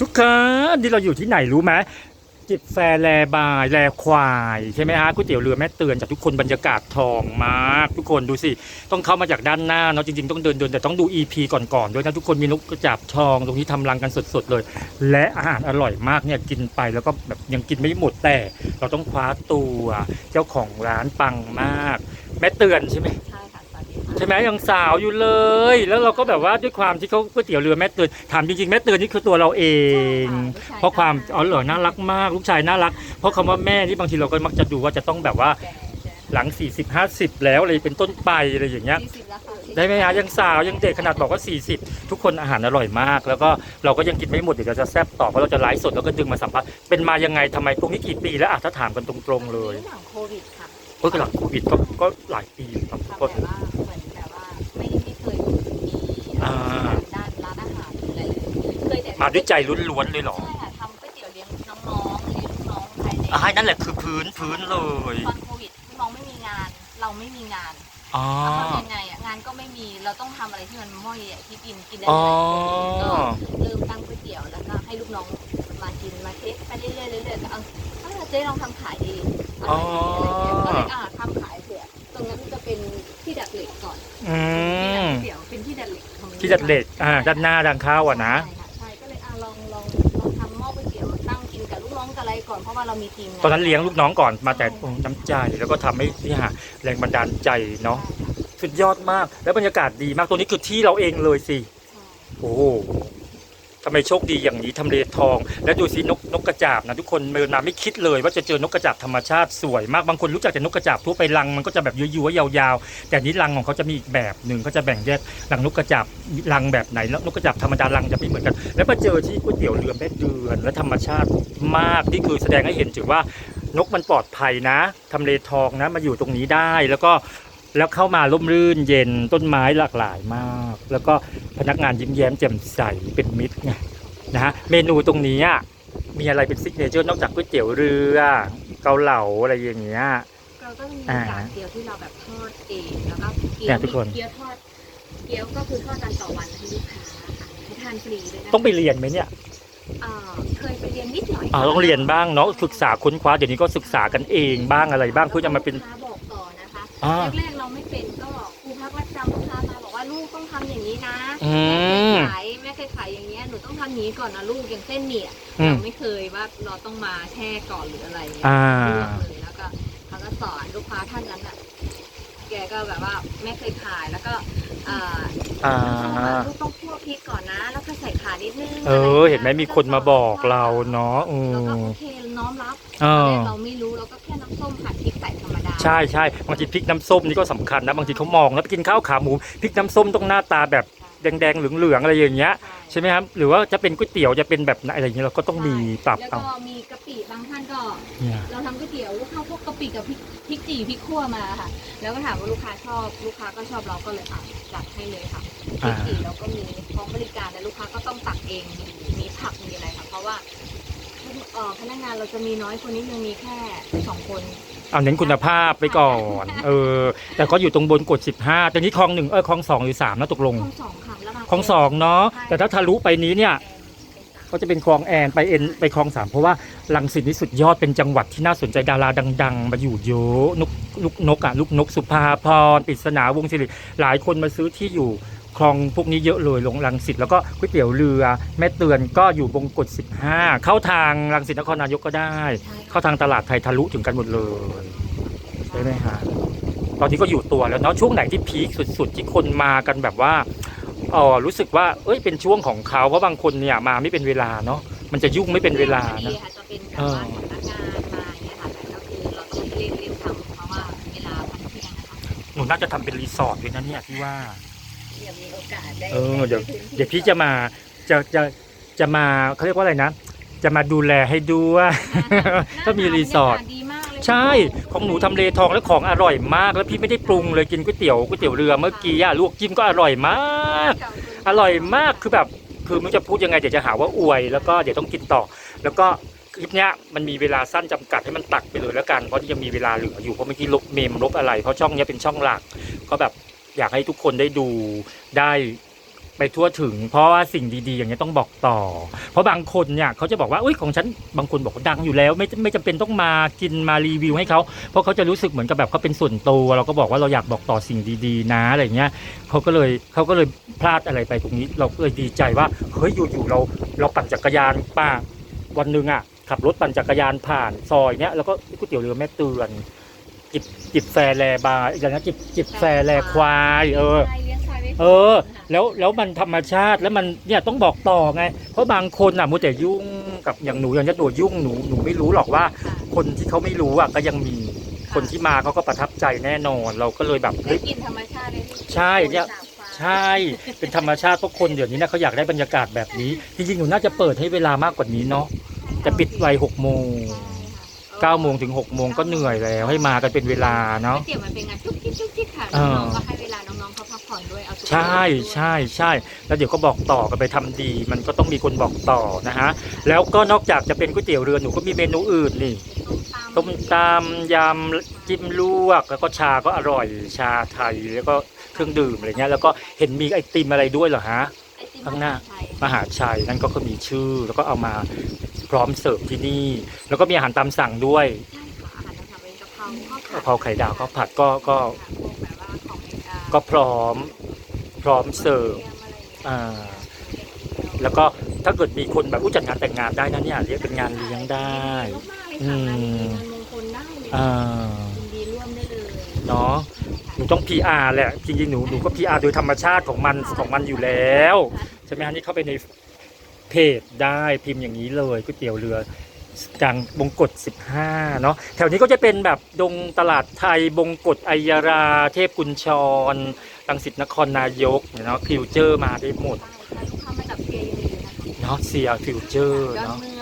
ทุกคนที่เราอยู่ที่ไหนรู้ไหมจิบแฟแลบายแลควายใช่ไหมฮะก๋วยเตี๋ยวเรือแม่เตือนจากทุกคนบรรยากาศทองมาก ทุกคนดูสิ ต้องเข้ามาจากด้านหน้าเนาะจริงๆต้องเดินเดินแต่ต้องดู EP ก่อนๆด้วยนะทุกคนมีนกกระจาบทองตรงนี้ทำรังกันสดๆเลย และอาหารอร่อยมากเนี่ยกินไปแล้วก็แบบยังกินไม่หมดแต่ เราต้องคว้าตัวเจ้าของร้านปังมาก แม่เตือนใช่ไหม ช่ค่ะสวัสดีค่ะใช่ไหมยังสาวอยู่เลย แล้วเราก็แบบว่าด้วยความที่เขาก๋วยเตี๋ยวเรือแม่เตือนถามจริงๆแม่เตือนนี่คือตัวเราเองเพราะความอ๋อเหรอน่ารักมากลูกชายน่ารัก เพราะคำว่าแม่นี่บางทีเราก็มักจะดูว่าจะต้องแบบว่าหลัง 40 50 แล้วอะไรเป็นต้นไปอะไรอย่างเงี้ย สี่สิบแล้วค่ะได้ไหมฮะยังสาวยังเด็กขนาดบอกว่า 40 ทุกคนอาหารอร่อยมาก แล้วก็เราก็ยังกินไม่หมดเดี๋ยวเราจะแซบต่อเพราะเราจะไลฟ์สดแล้วก็ดึงมาสัมภาษณ์เป็นมายังไงทำไมตรงนี้กี่ปีแล้วอะถ้าถามกันตรงๆเลยหลังโควิดค่ะเฮ้ยหลังโควิดก็ก็หลายปีครับทำก็แต่ว่าเหมือนแบบว่าไม่ไม่เคยมี อ่า ด้านร้านอาหารหรืออะไรเลยเคยแต่ มาด้วยใจล้วนๆเลยเหรอ ใช่ค่ะทำก๋วยเตี๋ยวเลี้ยงน้องๆเลี้ยงน้องภายในอ่านั่นแหละคือพื้นพื้นเลยตอนโควิดน้องไม่มีงาน เราไม่มีงานอ๋อเราทำยังไงอะงานก็ไม่มีเราต้องทำอะไรที่มันหม้อใหญ่ๆที่กินกินได้อ๋อหลายคนก็เริ่มตั้งก๋วยเตี๋ยวแล้วก็ให้ลูกน้องมากินมาเทสไปเรื่อยๆเรื่อยๆก็เอาเออเจ๊ลองทำขายดีอะไรอย่างเงี้ยอะไรอย่างเงี้ยก็เลยอ่าทำขายเผื่อตรงนั้นมันจะเป็นที่ดัดเหล็กก่อนอืที่ดัดมเตี๋ยวเป็นที่ดัดเหล็กของ ที่ดัดเหล็กอ่าด้านหน้าดังข้าวอะนะ ใช่ องกับอะไรก่อนเพราะว่าเรามีทีมงานตอนนั้นเลี้ยงลูกน้องก่อนมาแต่น้ำใจแล้วก็ทำให้นี่ฮะแรงบันดาลใจเนาะสุดยอดมากแล้วบรรยากาศดีมากตัวนี้คือที่เราเองเลยสิใช่โอ้โห ทำไมโชคดีอย่างนี้ทำเลทอง แล้วดูสินกนกกระจาบนะทุกคนเมินาไม่คิดเลย ว่าจะเจอนกกระจาบธรรมชาติสวยมากบางคนรู้จักแต่นกกระจาบทั่วไปรังมันก็จะแบบยัวๆยาวๆ แต่นี้รังของเขาจะมีอีกแบบหนึ่งเขาจะแบ่งแยกรังนกกระจาบรังแบบไหนแล้วนกกระจาบธรรมดารังจะไม่เหมือนกัน แล้วมาเจอที่ก๋วยเตี๋ยวเรือแม่เดือนและธรรมชาติมากนี่คือแสดงให้เห็นถึงว่านกมันปลอดภัยนะทำเลทองนะมาอยู่ตรงนี้ได้แล้วก็ แล้วเข้ามาร่มรื่นเย็นต้นไม้หลากหลายมาก แล้วก็พนักงานยิ้มแย้มแจ่มใสเป็นมิตรไงนะฮะเมนูตรงนี้อะมีอะไรเป็นซิกเนเจอร์นอกจากก๋วยเตี๋ยวเรือเกาเหลาอะไรอย่างเงี้ยเราก็มีอ่าจานเดียวที่เราแบบทอดเองแล้วก็เกี๊เนี่ยวยทุกคนเกี๊ยวทอดเกี๊ยวก็คือทอดวันต่อวันให้ลูกค้าค่ะให้ทานฟรีด้วยนะต้องไปเรียนไหมเนี่ยเอ่อเคยไปเรียนนิดหน่อยอ่าต้องเรียนบ้างเนาะศึกษาค้นคว้าเดี๋ยวนี้ก็ศึกษากันเองบ้างอะไรบ้างเพื่อจะมาเป็นลูกค้บ อกต่อนะคะอ่า แรกๆเราไม่เป็นก็ครูพักรักจำลูกค้ามาบอกว่าลูกต้องทำอย่างนี้นะอืม แม่เคยขายแม่เคยขายอย่างเงี้ยหนูต้องทำอย่างนี้ก่อนนะลูกอย่างเส้นเนี่ยอืม เราไม่เคยว่าเราต้องมาแช่ก่อนหรืออะไรเงี้ยอ่าลวกเลยแล้วก็เขาก็สอนลูกค้าท่านนั้นอะแกก็แบบว่าแม่เคยขายแล้วก็อ่าอ่า ลูกต้องคั่วพริกก่อนนะ แล้วก็ใส่ขานิดนึงเออ เห็นไหมมีคนมาบอกเราเนาะอืแล้วก็มโอเคน้อมรับ เอตอนอ แรกเราไม่รู้เราก็แค่น้ำส้มผัดพริกใส่ธรรมดา ใช่ใช่บางทีพริกน้ำส้มนี่ก็สำคัญนะบางทีเขามองแล้วไปกินข้าวขาหมูพริกน้ำส้มต้องหน้าตาแบบแดงๆเหลืองๆอะไรอย่างเงี้ยใช่ไหมครับหรือว่าจะเป็นก๋วยเตี๋ยวจะเป็นแบบไหนอะไรอย่างเงี้ยเราก็ต้องมีปรับแล้วเอา ก็มีกะปิบางท่านก็ เนี่ย เราทำก๋วยเตี๋ยวลูกค้าพวกกะปิกับพริกพริกจี่พริกขั่วมาค่ะ แล้วก็ถามว่าลูกค้าชอบลูกค้าก็ชอบเราก็เลยอะจัดให้เลยค่ะพริกจี่เราก็มีพร้อมบริการแต่ลูกค้าก็ต้องตักเองมีมีผักมีอะไรค่ะเพราะว่าเอ่อพนักงานเราจะมีน้อยคนนิดนึงมีแค่สองคน เอาเน้นคุณภาพไปก่อน เออ แต่ก็อยู่ตรงบนกด 15แต่นี้คลองหนึ่งเออคลองสองหรือสามนะตกลงคลองสองค่ะแล้วมาคลองสองเนาะแต่ถ้าทะลุไปนี้เนี่ยก็จะเป็นคลองแอนไปเอ็นไปคลองสามเพราะว่าลังสิตนี่สุดยอดเป็นจังหวัดที่น่าสนใจดาราดัง ๆ มาอยู่เยอะนกลูกนกอะลูกนกสุภาพรปริศนาวงศ์สิริหลายคนมาซื้อที่อยู่ คลองพวกนี้เยอะเลยลงลังสิตแล้วก็ก๋วยเตี๋ยวเรือแม่เตือนก็อยู่บงกฎ15 เข้าทางลังสิตนครนายกก็ได้ใช่เข้าทางตลาดไทยทะลุถึงกันหมดเลยใช่ไหมฮะตอนนี้ก็อยู่ตัวแล้วเนาะช่วงไหนที่พีคสุดๆที่คนมากันแบบว่าเออรู้สึกว่าเอ้ยเป็นช่วงของเขาเพราะบางคนเนี่ยมาไม่เป็นเวลาเนาะมันจะยุ่งไม่เป็นเวลาพอนะดีค่ะจะเป็นแบบว่าสำนักงานมาอย่างเงี้ยค่ะแต่ก็คือเราต้องรีบรีบทำเพราะว่าเวลาพันเที่ยงนะคะหนูน่าจะทำเป็นรีสอร์ทด้วยนะเนี่ยพี่ว่าเดี๋ยวมีโอกาสได้เออเดี๋ยวเดี๋ยวพี่จะมาจะจะจะมาเขาเรียกว่าอะไรนะ จะมาดูแลให้ด้วยถ้ามีรีสอร์ทดีมากเลยใช่ของหนูทำเลทองแล้วของอร่อยมาก แล้วพี่ไม่ได้ปรุงเลยกินก๋วยเตี๋ยวก๋วยเตี๋ยวเรือเมื่อกี้อะลวกจิ้มก็อร่อยมาก อร่อยมากคือแบบคือไมันจะพูดยังไงเดี๋ยวจะหาว่าอวย แล้วก็เดี๋ยวต้องกินต่อ แล้วก็คลิปเนี้ยมันมีเวลาสั้นจำกัดให้มันตัดไปเลยแล้วกันเพราะยังมีเวลาเหลืออยู่เพราะเมื่อกี้ลบเมมลบอะไร เพราะช่องเนี้ยเป็นช่องหลักก็แบบ อยากให้ทุกคนได้ดูได้ไปทั่วถึง เพราะว่าสิ่งดีๆ อย่างนี้ยต้องบอกต่อ เพราะบางคนเนี่ยเขาจะบอกว่าอุ้ยของฉันบางคนบอกว่าดังอยู่แล้ว ไม่ไม่จำเป็นต้องมากินมารีวิวให้เขาเพราะเขาจะรู้สึกเหมือนกับแบบเขาเป็นส่วนตัวเราก็บอกว่าเราอยากบอกต่อสิ่งดีๆ นะอะไรเงี้ยเขาก็เลยเขาก็เลยพลาดอะไรไปตรงนี้ เราก็เลยดีใจว่าเฮ้ยอยู่ๆเราเราปั่นจักรยานป้าวันหนึ่งอะขับรถปั่นจักรยานผ่านซอยเนี้ยแล้วก็ก๋วยเตี๋ยวเรือแม่เตือน จิบจิบแฟร์แลบาร์อย่างนั้นจิบจิบแฟร์แลควายเออ ใช่เลี้ยงควายไว้เออ แล้วแล้วมันธรรมชาติแล้วมันเนี่ยต้องบอกต่อไง เพราะบางคนอะมัวแต่ยุ่งกับอย่างหนูอย่างนี้ยตัวยุ่งหนูหนูไม่รู้หรอกว่า ค่ะคนที่เขาไม่รู้อะก็ยังมีคนที่มาเขาก็ประทับใจแน่นอน เราก็เลยแบบได้เฮ้ย กินธรรมชาติเลยพี่ใช่เนี่ยโอ้สามฟ้าใช่ เป็นธรรมชาติเพราะคนเดี๋ยวนี้นะเขาอยากได้บรรยากาศแบบนี้ จริงๆหนูน่าจะเปิดให้เวลามากกว่านี้เนาะจะปิดไวหกโมงใช่ค่ะ เก้าโมงถึงหกโมงก็เหนื่อยแล้ว ให้มากันเป็นเวลาเนาะ ก๋วยเตี๋ยวมันเป็นงานจุ๊กจิ๊กจุ๊กจิ๊กค่ะเออน้องๆก็ให้เวลาน้องๆเขาพักผ่อนด้วยเอาสุขภาพใช่ด้วยใช่ใช่แล้วเดี๋ยวก็บอกต่อกันไปทำดี มันก็ต้องมีคนบอกต่อนะฮะแล้วก็นอกจากจะเป็นก๋วยเตี๋ยวเรือหนูก็มีเมนูอื่นนี่ต้มตำยำจิ้มลวก แล้วก็ชาก็อร่อย ชาไทยแล้วก็เครื่องดื่มอะไรเงี้ยแล้วก็เห็นมีไอติมอะไรด้วยเหรอฮะ ไอติมข้างหน้าใช่มหาชัยนั่นก็คือมีชื่อแล้วก็เอามา พร้อมเสิร์ฟที่นี่ แล้วก็มีอาหารตามสั่งด้วยใช่ค่ะอาหารต่างๆเป็นกะเพราข้าวผักะดเพราไข่ดาวข้าวผัดก็ก็พวกแบบว่าของเมกาก็พร้อมพร้อมเสิร์ฟ อ่า แล้วก็ถ้าเกิดมีคนแบบผู้จัดงานแต่งงานได้นะเนี่ยเรียกเป็นงานเลี้ยงได้อือืม มงานมงคลได้เลยอ่ายินดีร่วมได้เลยเนาะหนูต้อง PR แหละจริงๆหนูหนูก็ PR โดยธรรมชาติของมันของมันอยู่แล้ว ใช่ไหมฮะนี่เข้าไปใน เพจได้พิมพ์อย่างนี้เลยก๋วยเตี๋ยวเรือกลางบงกฎ15 เนาะแถวนี้ก็จะเป็นแบบดงตลาดไทยบงกฎอัยยารา เทพกุญชรรังสิตนครนายกเนาะฟิวเจอร์มาได้หมดใช่ถ้าลูกค้ามาจากเชียร์ยังมีนะคะเนาะเซียฟิวเจอร์ยอดเนาะ เมือง